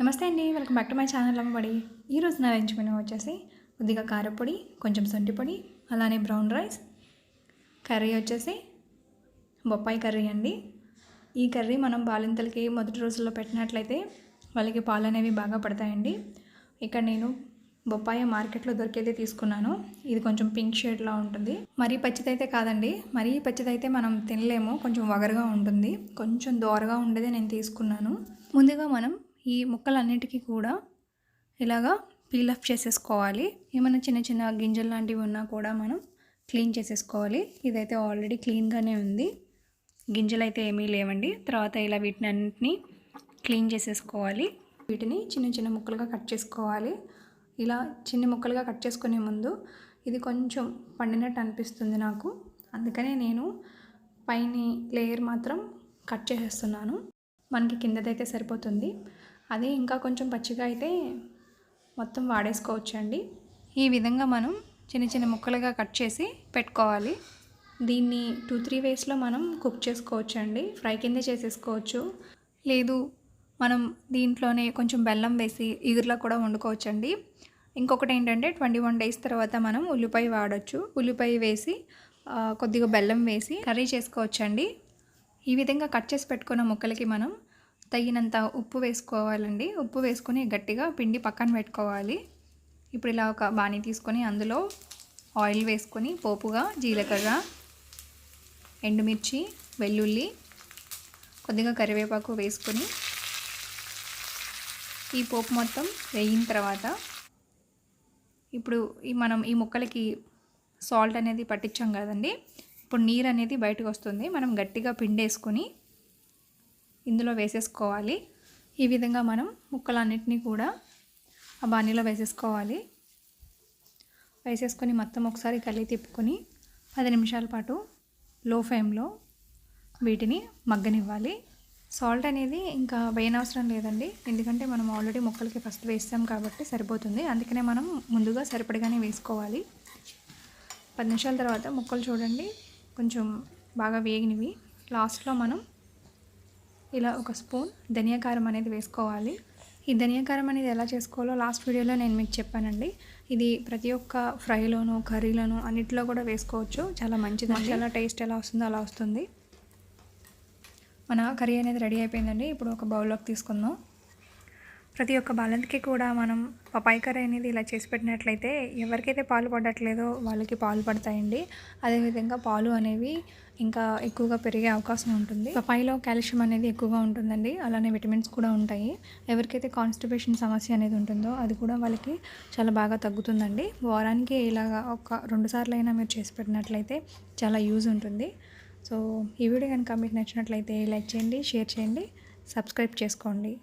నమస్తే అండి welcome back to my channel అమ్మబడి ఈరోజు నా లంచ్ మెనూ వచ్చేసి కొద్దిగా కారపొడి కొంచెం సొంటి పొడి అలానే బ్రౌన్ రైస్. కర్రీ వచ్చేసి బొప్పాయి కర్రీ అండి. ఈ కర్రీ మనం బాలింతలకి మొదటి రోజుల్లో పెట్టినట్లయితే వాళ్ళకి పాలు అనేవి బాగా పడతాయండి. ఇక్కడ నేను బొప్పాయి మార్కెట్లో దొరికేది తీసుకున్నాను. ఇది కొంచెం పింక్ షేడ్లో ఉంటుంది. మరీ పచ్చిదైతే కాదండి. మరీ పచ్చిదైతే మనం తినలేము. కొంచెం వగరుగా ఉంటుంది. కొంచెం దోరగా ఉండేది నేను తీసుకున్నాను. ముందుగా మనం ఈ ముక్కలన్నిటికీ కూడా ఇలాగా పీల్ ఆఫ్ చేసేసుకోవాలి. ఏమైనా చిన్న చిన్న గింజలు లాంటివి ఉన్నా కూడా మనం క్లీన్ చేసేసుకోవాలి. ఇదైతే ఆల్రెడీ క్లీన్గానే ఉంది. గింజలు అయితే ఏమీ లేవండి. తర్వాత ఇలా వీటిని అన్నింటినీ క్లీన్ చేసేసుకోవాలి. వీటిని చిన్న చిన్న ముక్కలుగా కట్ చేసుకోవాలి. ఇలా చిన్న ముక్కలుగా కట్ చేసుకునే ముందు ఇది కొంచెం పండినట్టు అనిపిస్తుంది నాకు. అందుకనే నేను పైన లేయర్ మాత్రం కట్ చేసేస్తున్నాను. మనకి కిందదైతే సరిపోతుంది. అదే ఇంకా కొంచెం పచ్చిగా అయితే మొత్తం వాడేసుకోవచ్చు అండి ఈ విధంగా మనం చిన్న చిన్న ముక్కలుగా కట్ చేసి పెట్టుకోవాలి. దీన్ని టూ త్రీ వేస్లో మనం కుక్ చేసుకోవచ్చు అండి ఫ్రై కింద చేసేసుకోవచ్చు. లేదు మనం దీంట్లోనే కొంచెం బెల్లం వేసి ఇగురులా కూడా వండుకోవచ్చండి. ఇంకొకటి ఏంటంటే ట్వంటీ వన్ డేస్ తర్వాత మనం ఉల్లిపాయ వాడచ్చు. ఉల్లిపాయ వేసి కొద్దిగా బెల్లం వేసి కర్రీ చేసుకోవచ్చండి. ఈ విధంగా కట్ చేసి పెట్టుకున్న ముక్కలకి మనం తగినంత ఉప్పు వేసుకోవాలండి. ఉప్పు వేసుకొని గట్టిగా పిండి పక్కన పెట్టుకోవాలి. ఇప్పుడు ఇలా ఒక బాణీ తీసుకొని అందులో ఆయిల్ వేసుకొని పోపుగా జీలకర్ర ఎండుమిర్చి వెల్లుల్లి కొద్దిగా కరివేపాకు వేసుకొని ఈ పోపు మొత్తం వేయిన తర్వాత ఇప్పుడు ఈ మనం ఈ ముక్కలకి సాల్ట్ అనేది పట్టించాం కదండి. ఇప్పుడు నీరు అనేది బయటకు వస్తుంది. మనం గట్టిగా పిండేసుకొని ఇందులో వేసేసుకోవాలి. ఈ విధంగా మనం ముక్కలన్నిటినీ కూడా ఆ బాణీలో వేసేసుకోవాలి. వేసేసుకొని మొత్తం ఒకసారి కలిగి తిప్పుకొని పది నిమిషాల పాటు లో ఫ్లేమ్లో వీటిని మగ్గనివ్వాలి. సాల్ట్ అనేది ఇంకా వేయనవసరం లేదండి. ఎందుకంటే మనం ఆల్రెడీ ముక్కలకి ఫస్ట్ వేస్తాం కాబట్టి సరిపోతుంది. అందుకనే మనం ముందుగా సరిపడగానే వేసుకోవాలి. పది నిమిషాల తర్వాత ముక్కలు చూడండి. కొంచెం బాగా వేగినవి. లాస్ట్లో మనం ఇలా ఒక స్పూన్ ధనియాకారం అనేది వేసుకోవాలి. ఈ ధనియాకారం అనేది ఎలా చేసుకోవాలో లాస్ట్ వీడియోలో నేను మీకు చెప్పానండి. ఇది ప్రతి ఒక్క ఫ్రైలోను కర్రీలోను అన్నిట్లో కూడా వేసుకోవచ్చు. చాలా మంచిది చాలా టేస్ట్ ఎలా వస్తుందో అలా వస్తుంది. మన కర్రీ అనేది రెడీ అయిపోయిందండి. ఇప్పుడు ఒక బౌల్లోకి తీసుకుందాం. ప్రతి ఒక్క బాలంతికి కూడా మనం పపాయి కర్రీ అనేది ఇలా చేసి పెట్టినట్లయితే ఎవరికైతే పాలు పడట్లేదో వాళ్ళకి పాలు పడతాయండి. అదేవిధంగా పాలు అనేవి ఇంకా ఎక్కువగా పెరిగే అవకాశం ఉంటుంది. పపాయిలో కాల్షియం అనేది ఎక్కువగా ఉంటుందండి. అలానే విటమిన్స్ కూడా ఉంటాయి. ఎవరికైతే కాన్స్టిపేషన్ సమస్య అనేది ఉంటుందో అది కూడా వాళ్ళకి చాలా బాగా తగ్గుతుందండి. వారానికి ఇలాగా ఒక రెండు సార్లు అయినా మీరు చేసి పెట్టినట్లయితే చాలా యూజ్ ఉంటుంది. సో ఈ వీడియో కనుక మీకు నచ్చినట్లయితే లైక్ చేయండి షేర్ చేయండి సబ్స్క్రైబ్ చేసుకోండి.